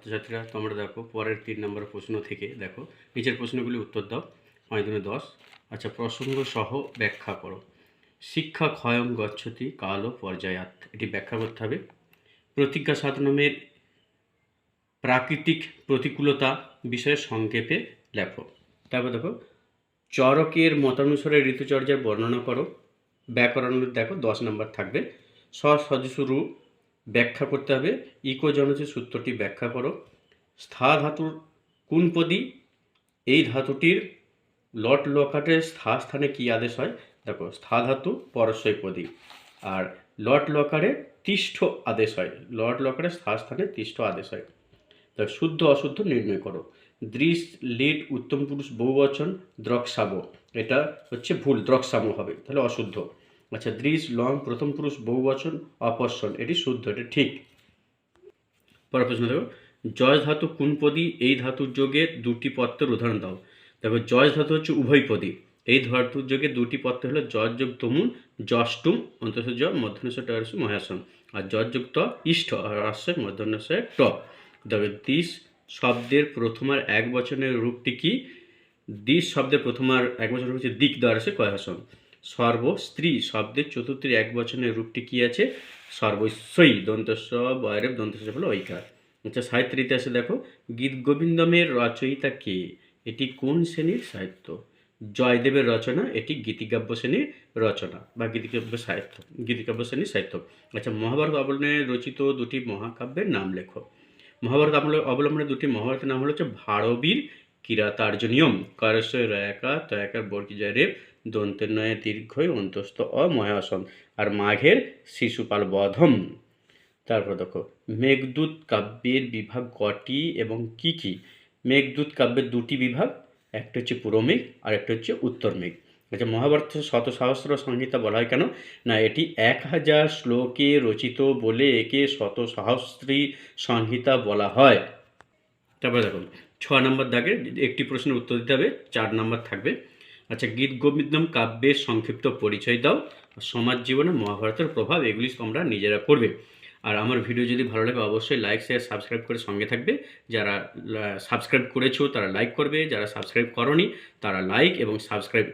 ছাত্রছাত্রীরা, তোমরা দেখো, পরের তিন নম্বর প্রশ্ন থেকে দেখো। নিচের প্রশ্নগুলি উত্তর দাও। পাঁচ দিনে দশ। আচ্ছা প্রসঙ্গ সহ ব্যাখ্যা করো। শিক্ষা ক্ষয়ং গচ্ছতি কাল পর্যায়াত এটি ব্যাখ্যা করতে হবে। প্রতিজ্ঞা সাধনমের প্রাকৃতিক প্রতিকূলতা বিষয়ে সংক্ষেপে লেখো। তারপর দেখো, চরকের মতানুসারে ঋতুচর্যার বর্ণনা করো। ব্যাকরণ দেখো, দশ নম্বর থাকবে। সসজসুরু ব্যাখ্যা করতে হবে। ইকোজনসের সূত্রটি ব্যাখ্যা করো। স্থা ধাতুর কোন পদী? এই ধাতুটির লট লকাটের স্থা স্থানে কী আদেশ হয়? দেখো, স্থা ধাতু পরস্বই পদী। আর লট লকারে তিষ্ঠ আদেশ হয়। লট লকারে স্থা স্থানে তিষ্ঠ আদেশ হয়। তা শুদ্ধ অশুদ্ধ নির্ণয় করো। দৃশ লিট উত্তম পুরুষ, বহুবচন দ্রক্সাব এটা হচ্ছে ভুল দ্রক্সাম হবে। তাহলে অশুদ্ধ। আচ্ছা দৃশ লং প্রথম পুরুষ বহুবচন অপর্ষণ এটি শুদ্ধ, এটা ঠিক। পরের প্রশ্ন দেখো, জয় ধাতু কোন পদী এই ধাতুর যোগে দুটি পত্রের উদাহরণ দাও। দেখো, জয় ধাতু হচ্ছে উভয় পদী এই ধাতুর যোগে দুটি পত্র হলো জয় যোগ তমুন জষ্টুম অন্তঃ জ মধ্যনস্য টরস মহাসন আর জয় যোগ ত ইষ্ট আর আশ্রয় মধ্যনস্য ট। দেখো দিস শব্দের প্রথমার এক বচনের রূপটি কি? দিস শব্দের প্রথমার এক বচনের হচ্ছে দিক দ্বারসে কয়াসন। সর্ব স্ত্রী শব্দের চতুর্থীর এক বচনের রূপটি কি আছে? সর্বস্বই দন্তস্ব বয়রেব দন্তস্ব হলো ঐকার। আচ্ছা সাহিত্য ইতিহাসে দেখো, গীত গোবিন্দমের রচয়িতা কে? এটি কোন শ্রেণির সাহিত্য? জয়দেবের রচনা, এটি গীতিকাব্য শ্রেণির রচনা বা গীতিকাব্য সাহিত্য, গীতিকাব্য শ্রেণির সাহিত্য। আচ্ছা মহাভারত অবলম্বনে রচিত দুটি মহাকাব্যের নাম লেখো। মহাভারত অবলম্বনে দুটি মহাভারতের নাম হলো হচ্ছে ভারবীর কিরাতার্জনিয়ম কারস্য রয়াকা তয়াকার বর্গিজয় রেপ দন্তের নয় দীর্ঘই অন্তস্থ অময়াসন। আর মাঘের শিশুপাল বধম। তারপর দেখো, মেঘদূত কাব্যের বিভাগ কটি এবং কি কি? মেঘদূত কাব্যের দুটি বিভাগ, একটা হচ্ছে পূর্ব মেঘ, আর একটা হচ্ছে উত্তর মেঘ। আচ্ছা মহাভারত শত সহস্র সংহিতা বলা হয় কেন? না, এটি এক হাজার শ্লোকে রচিত বলে একে শত সহস্রী সংহিতা বলা হয়। তারপরে দেখুন ছ নম্বর দাগের একটি প্রশ্নের উত্তর দিতে হবে, চার নম্বর থাকবে। আচ্ছা গীত গোবিন্দম কাব্যের সংক্ষিপ্ত পরিচয় দাও। সমাজ জীবনে মহাভারতের প্রভাব, এগুলি তোমরা নিজেরা করবে আর আমার ভিডিও যদি ভালো লাগে, অবশ্যই লাইক শেয়ার সাবস্ক্রাইব করে সঙ্গে থাকবে। যারা সাবস্ক্রাইব করেছ, তারা লাইক করবে। যারা সাবস্ক্রাইব করনি, তারা লাইক এবং সাবস্ক্রাইব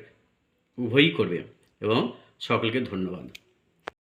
উভয়ই করবে। এবং সকলকে ধন্যবাদ।